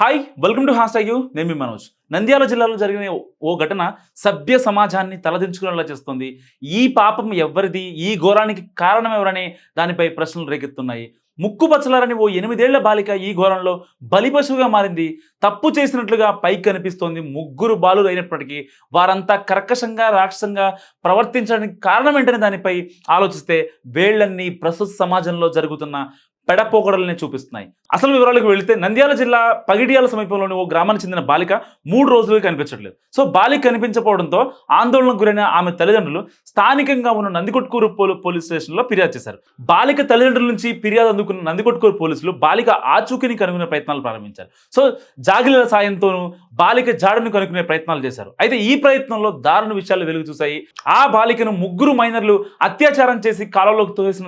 Hi welcome to hashtag U నేను మీ మనోజ్. నంద్యాల జిల్లాలో జరిగిన ఓ ఘటన సభ్య సమాజాన్ని తలదించుకునేలా చేస్తుంది. ఈ పాపం ఎవరిది? ఈ ఘోరానికి కారణం ఎవరనే దానిపై ప్రశ్నలు రేకెత్తున్నాయి. ముక్కు పచ్చలారని ఓ ఎనిమిదేళ్ళ బాలిక ఈ ఘోరంలో బలిపశువుగా మారింది. తప్పు చేసినట్లుగా పైకి కనిపిస్తోంది ముగ్గురు బాలులు అయినప్పటికీ. వారంతా కర్కశంగా రాక్షసంగా ప్రవర్తించడానికి కారణం ఏంటనే దానిపై ఆలోచిస్తే వేళ్ళన్నీ ప్రస్తుత సమాజంలో జరుగుతున్న పెడపోకడల్ని చూపిస్తున్నాయి. అసలు వివరాలకు వెళితే నంద్యాల జిల్లా పగిడియాల సమీపంలోని ఓ గ్రామానికి చెందిన బాలిక మూడు రోజులుగా కనిపించట్లేదు. సో బాలిక కనిపించకపోవడంతో ఆందోళనకు గురైన ఆమె తల్లిదండ్రులు స్థానికంగా ఉన్న నందికొట్కూరు పోలీస్ స్టేషన్లో ఫిర్యాదు చేశారు. బాలిక తల్లిదండ్రుల నుంచి ఫిర్యాదు అందుకున్న నందికొట్కూరు పోలీసులు బాలిక ఆచూకీని కనుగొనే ప్రయత్నాలు ప్రారంభించారు. సో తాగిలిన సాయంతోనూ బాలిక జాడను కనుక్కునే ప్రయత్నాలు చేశారు. అయితే ఈ ప్రయత్నంలో దారుణ విషయాలు వెలుగు చూశాయి. ఆ బాలికను ముగ్గురు మైనర్లు అత్యాచారం చేసి కాలంలోకి తోసిన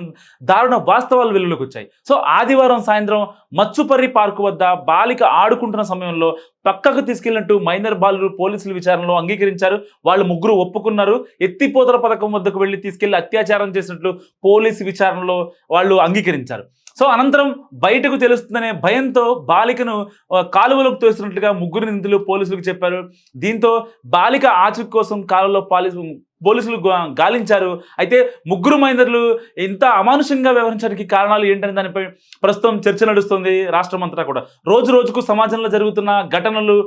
దారుణ వాస్తవాలు వెలుగులోకి వచ్చాయి. సో ఆదివారం సాయంత్రం మచ్చుపర్రి పార్కు వద్ద బాలిక ఆడుకుంటున్న సమయంలో పక్కకు తీసుకెళ్ళినట్టు మైనర్ బాలురు పోలీసుల విచారణలో అంగీకరించారు. వాళ్ళు ముగ్గురు ఒప్పుకున్నారు. ఎత్తిపోతల పథకం వద్దకు వెళ్ళి తీసుకెళ్ళి అత్యాచారం చేసినట్లు పోలీసు విచారణలో వాళ్ళు అంగీకరించారు. సో అనంతరం బయటకు తెలుస్తుందనే భయంతో బాలికను కాలువలోకి తోస్తున్నట్లుగా ముగ్గురు నిందితులు పోలీసులకు చెప్పారు. దీంతో బాలిక ఆచూకీ కోసం కాలువలో పోలీసు పోలీసులు గాలించారు. అయితే ముగ్గురు మైనర్లు ఇంత అమానుషంగా వ్యవహరించడానికి కారణాలు ఏంటనే దానిపై ప్రస్తుతం చర్చ నడుస్తుంది రాష్ట్రం అంతటా కూడా. రోజు రోజుకు సమాజంలో జరుగుతున్న ఘటనలు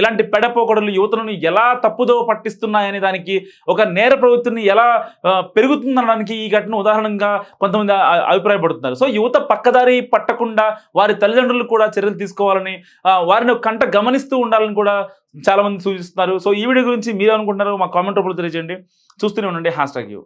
ఇలాంటి పెడపోకడలు యువతలను ఎలా తప్పుదో పట్టిస్తున్నాయనే దానికి ఒక నేర ప్రవృత్తిని ఎలా పెరుగుతుందనడానికి ఈ ఘటన ఉదాహరణగా కొంతమంది అభిప్రాయపడుతున్నారు. సో యువత పక్కదారి పట్టకుండా వారి తల్లిదండ్రులు కూడా చర్యలు తీసుకోవాలని వారిని కంట గమనిస్తూ ఉండాలని కూడా చాలా మంది సూచిస్తున్నారు. సో ఈ వీడియో గురించి మీరు అనుకుంటున్నారు మా కామెంట్ రూపంలో తెలియజేయండి. చూస్తూనే ఉండండి. Hash tag you